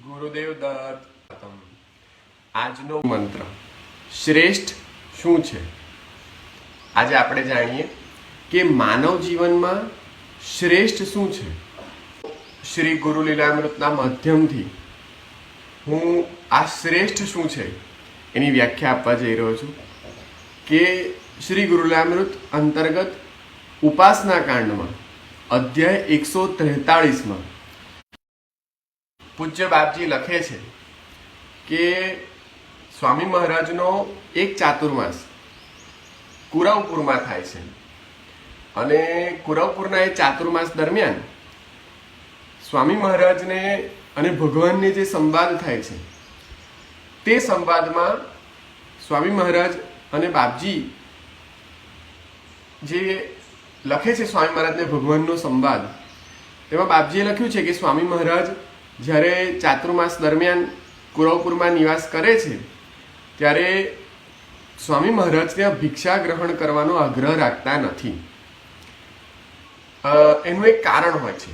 ગુરુદેવ દત્ત. આજનો મંત્ર. શ્રેષ્ઠ શું છે? આજે આપણે જાણીએ કે માનવ જીવનમાં શ્રેષ્ઠ શું છે? શ્રી ગુરુ લીલામૃતના માધ્યમથી હું આ શ્રેષ્ઠ શું છે? એની વ્યાખ્યા આપવા જઈ રહ્યો છું કે શ્રી ગુરુ લીલામૃત અંતર્ગત ઉપાસના કાંડમાં, અધ્યાય એકસો ત્રેતાળીસમાં પૂજ્ય બાપજી લખે છે કે સ્વામી મહારાજનો એક ચાતુર્માસ કુરવપુરમાં થાય છે. અને કુરવપુરના એ ચાતુર્માસ દરમિયાન સ્વામી મહારાજને અને ભગવાનને જે સંવાદ થાય છે, તે સંવાદમાં સ્વામી મહારાજ અને બાપજી જે લખે છે સ્વામી મહારાજને ભગવાનનો સંવાદ, તેમાં બાપજીએ લખ્યું છે કે સ્વામી મહારાજ જ્યારે ચાતુર્માસ દરમિયાન કુરવપુરમાં નિવાસ કરે છે, ત્યારે સ્વામી મહારાજ ત્યાં ભિક્ષા ગ્રહણ કરવાનો આગ્રહ રાખતા નથી. એનું એક કારણ હોય છે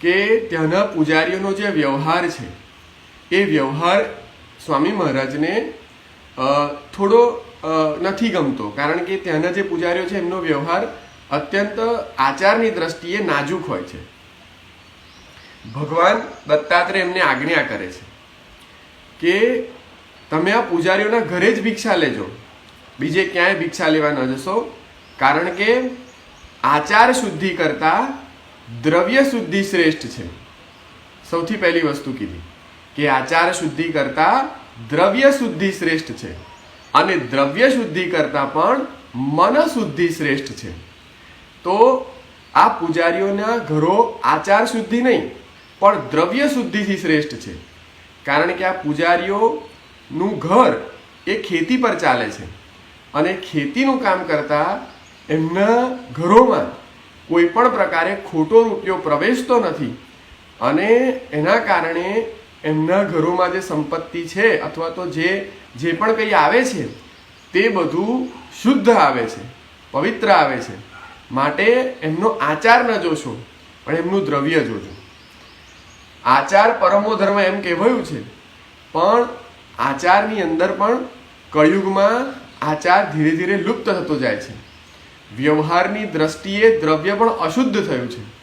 કે ત્યાંના પૂજારીઓનો જે વ્યવહાર છે, એ વ્યવહાર સ્વામી મહારાજને થોડો નથી ગમતો. કારણ કે ત્યાંના જે પૂજારીઓ છે, એમનો વ્યવહાર અત્યંત આચારની દ્રષ્ટિએ નાજુક હોય છે. ભગવાન દત્તાત્રેય એમને આજ્ઞા કરે છે કે તમે આ પૂજારીઓના ઘરે જ ભિક્ષા લેજો. બીજે ક્યાંય ભિક્ષા લેવા ન જશો. કારણ કે આચાર શુદ્ધિ કરતા દ્રવ્ય શુદ્ધિ શ્રેષ્ઠ છે. સૌથી પહેલી વસ્તુ કીધી કે આચાર શુદ્ધિ કરતા દ્રવ્ય શુદ્ધિ શ્રેષ્ઠ છે અને દ્રવ્ય શુદ્ધિ કરતા પણ મન શુદ્ધિ શ્રેષ્ઠ છે. તો આ પૂજારીઓના ઘરો આચાર શુદ્ધિ નહીં પણ દ્રવ્ય શુદ્ધિથી શ્રેષ્ઠ છે. કારણ કે આ પૂજારીઓનું ઘર એ ખેતી પર ચાલે છે. અને ખેતીનું કામ કરતા એમના ઘરોમાં કોઈ પણ પ્રકારે ખોટો રૂપિયો પ્રવેશતો નથી. અને એના કારણે એમના ઘરોમાં જે સંપત્તિ છે અથવા તો જે જે પણ કંઈ આવે છે, તે બધું શુદ્ધ આવે છે, પવિત્ર આવે છે. માટે એમનો આચાર ન જોશો, પણ એમનું દ્રવ્ય જોજો. આચાર પરમો ધર્મ એમ કહેવાયું છે. પણ આચારની અંદર પણ કળિયુગમાં આચાર ધીરે ધીરે લુપ્ત થતો જાય છે. વ્યવહારની દ્રષ્ટિએ દ્રવ્ય પણ અશુદ્ધ થયું છે.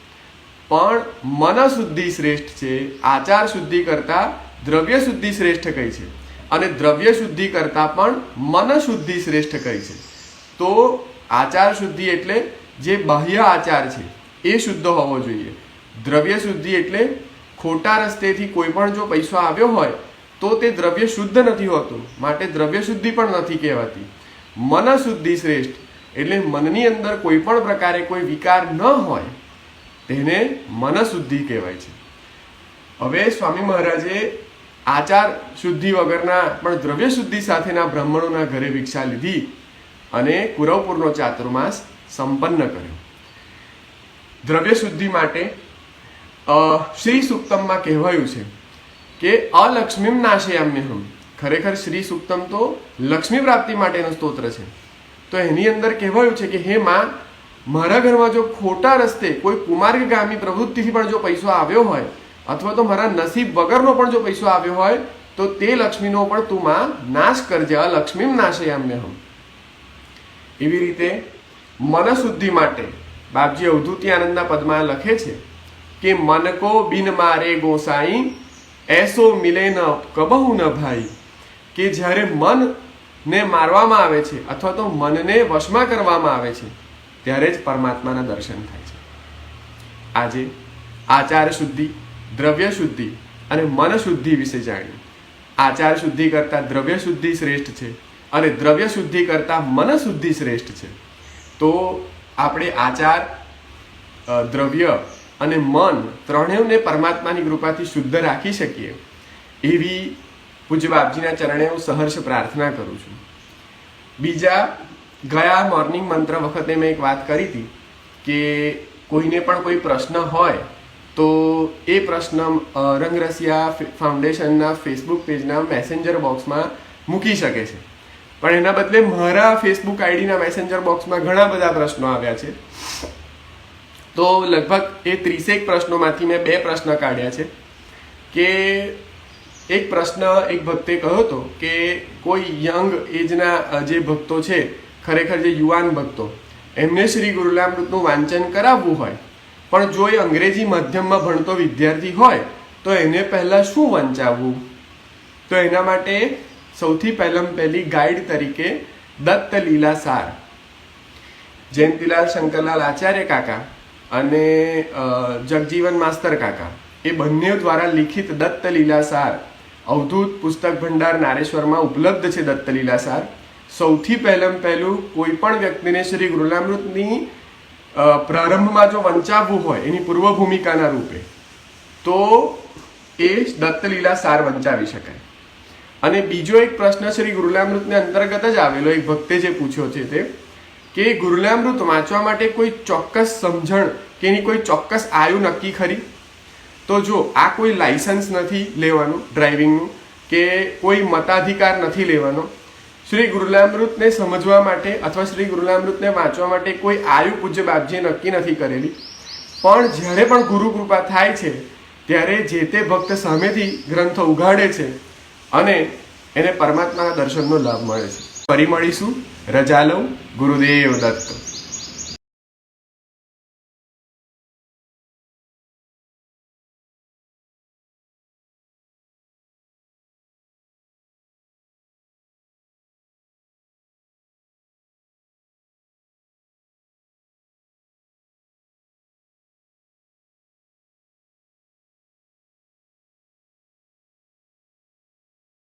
પણ મન શુદ્ધિ શ્રેષ્ઠ છે, આચાર શુદ્ધિ કરતા દ્રવ્ય શુદ્ધિ શ્રેષ્ઠ કહી છે? અને દ્રવ્ય શુદ્ધિ કરતા પણ મન શુદ્ધિ શ્રેષ્ઠ કહી છે? તો આચાર શુદ્ધિ એટલે જે બાહ્ય આચાર છે, એ શુદ્ધ હોવો જોઈએ. દ્રવ્ય શુદ્ધિ એટલે ખોટા રસ્તેથી કોઈ પણ જો પૈસો આવ્યો હોય, તો તે દ્રવ્ય શુદ્ધ નથી હોતું. માટે દ્રવ્ય શુદ્ધિ પણ નથી કહેવાતી. મન શુદ્ધિ શ્રેષ્ઠ, એટલે મનની અંદર કોઈ પણ પ્રકારે કોઈ વિકાર ન હોય, તેને મન શુદ્ધિ કહેવાય છે. હવે સ્વામી મહારાજે આચાર શુદ્ધિ વગરના પણ દ્રવ્ય શુદ્ધિ સાથેના બ્રાહ્મણોના ઘરે ભિક્ષા લીધી અને કુરવપુરનો ચાતુર્માસ સંપન્ન કર્યો. દ્રવ્ય શુદ્ધિ માટે શ્રી સુક્તમમાં કહેવાયું છે કે અલક્ષ્મીમ નાશયામ્યહમ ખરેખર શ્રી સુક્તમ તો લક્ષ્મી પ્રાપ્તિ માટેનો સ્તોત્ર છે. તો એની અંદર કહેવાયું છે કે, હે માં, મારા ઘરમાં જો ખોટા રસ્તે કોઈ કુમાર્ગગામી પ્રવૃત્તિથી પણ જો પૈસો આવ્યો હોય, અથવા તો મારા નસીબ વગરનો પણ જો પૈસો આવ્યો હોય, તો તે લક્ષ્મીનો પણ તું માં નાશ કરજે અલક્ષ્મીમ નાશયામ્યહમ એવી રીતે મનશુદ્ધિ માટે બાપજી અવધૂતિ આનંદના પદમાં લખે છે કે મન કો બિન મારે ગોસાઈ, એસો મિલે ન કબહુ ન ભાઈ. કે જ્યારે મનને મારવામાં આવે છે અથવા તો મનને વશમાં કરવામાં આવે છે, ત્યારે જ પરમાત્માના દર્શન થાય છે. આજે આચાર શુદ્ધિ, દ્રવ્ય શુદ્ધિ અને મન શુદ્ધિ વિશે જાણ્યું આચાર શુદ્ધિ કરતાં દ્રવ્ય શુદ્ધિ શ્રેષ્ઠ છે અને દ્રવ્ય શુદ્ધિ કરતાં મન શુદ્ધિ શ્રેષ્ઠ છે. તો આપણે આચાર દ્રવ્ય અને મન ત્રણેયને પરમાત્માની કૃપાથી શુદ્ધ રાખી શકીએ, એવી પૂજ્ય બાપજીના ચરણે હું સહર્ષ પ્રાર્થના કરું છું. બીજા, ગયા મોર્નિંગ મંત્ર વખતે મેં એક વાત કરી હતી કે કોઈને પણ કોઈ પ્રશ્ન હોય તો એ પ્રશ્ન રંગરસિયા ફાઉન્ડેશનના ફેસબુક પેજના મેસેન્જર બોક્સમાં મૂકી શકે છે. પણ એના બદલે મારા ફેસબુક આઈડીના મેસેન્જર બોક્સમાં ઘણા બધા પ્રશ્નો આવ્યા છે. તો લગભગ એ ત્રીસેક પ્રશ્નોમાંથી મેં બે પ્રશ્ન કાઢ્યા છે કે એક પ્રશ્ન એક ભક્તે કહ્યો હતો કે કોઈ યંગ એજના જે ભક્તો છે, ખરેખર જે યુવાન ભક્તો, એમને શ્રી ગુરુલામૃતનું વાંચન કરાવવું હોય, પણ જો એ અંગ્રેજી માધ્યમમાં ભણતો વિદ્યાર્થી હોય, તો એને પહેલાં શું વંચાવવું? તો એના માટે સૌથી પહેલાં પહેલી ગાઈડ તરીકે દત્ત લીલા સાર, જયંતિલાલ શંકરલાલ આચાર્ય કાકા અને જગજીવન માસ્તર કાકા. એ બંને દ્વારા લિખિત દત્ત લીલાસાર અવધૂત પુસ્તક ભંડાર નારેશ્વરમાં ઉપલબ્ધ છે દત્ત લીલાસાર સૌથી પહેલાં પહેલું, કોઈ પણ વ્યક્તિને શ્રી ગુરુલામૃતની પ્રારંભમાં જો વંચાવવું હોય, એની પૂર્વ ભૂમિકાના રૂપે, તો એ દત્ત લીલા સાર વંચાવી શકાય. અને બીજો એક પ્રશ્ન શ્રી ગુરુલામૃતને અંતર્ગત જ આવેલો, એક ભક્તે જે પૂછ્યો છે તે કે ગુરુલામૃત વાંચવા માટે કોઈ ચોક્કસ સમજણ કે એની કોઈ ચોક્કસ આયુ નક્કી ખરી? તો જો આ કોઈ લાયસન્સ નથી લેવાનું ડ્રાઇવિંગનું, કે કોઈ મતાધિકાર નથી લેવાનો, શ્રી ગુરુલામૃતને સમજવા માટે અથવા શ્રી ગુરુલામૃતને વાંચવા માટે કોઈ આયુ પૂજ્ય બાપજીએ નક્કી નથી કરેલી. પણ જ્યારે પણ ગુરુ કૃપા થાય છે, ત્યારે જે તે ભક્ત સામેથી ગ્રંથો ઉઘાડે છે અને એને પરમાત્માના દર્શનનો લાભ મળે છે. ફરી મળીશું. રજા લઉં. ગુરુદેવ દત્ત.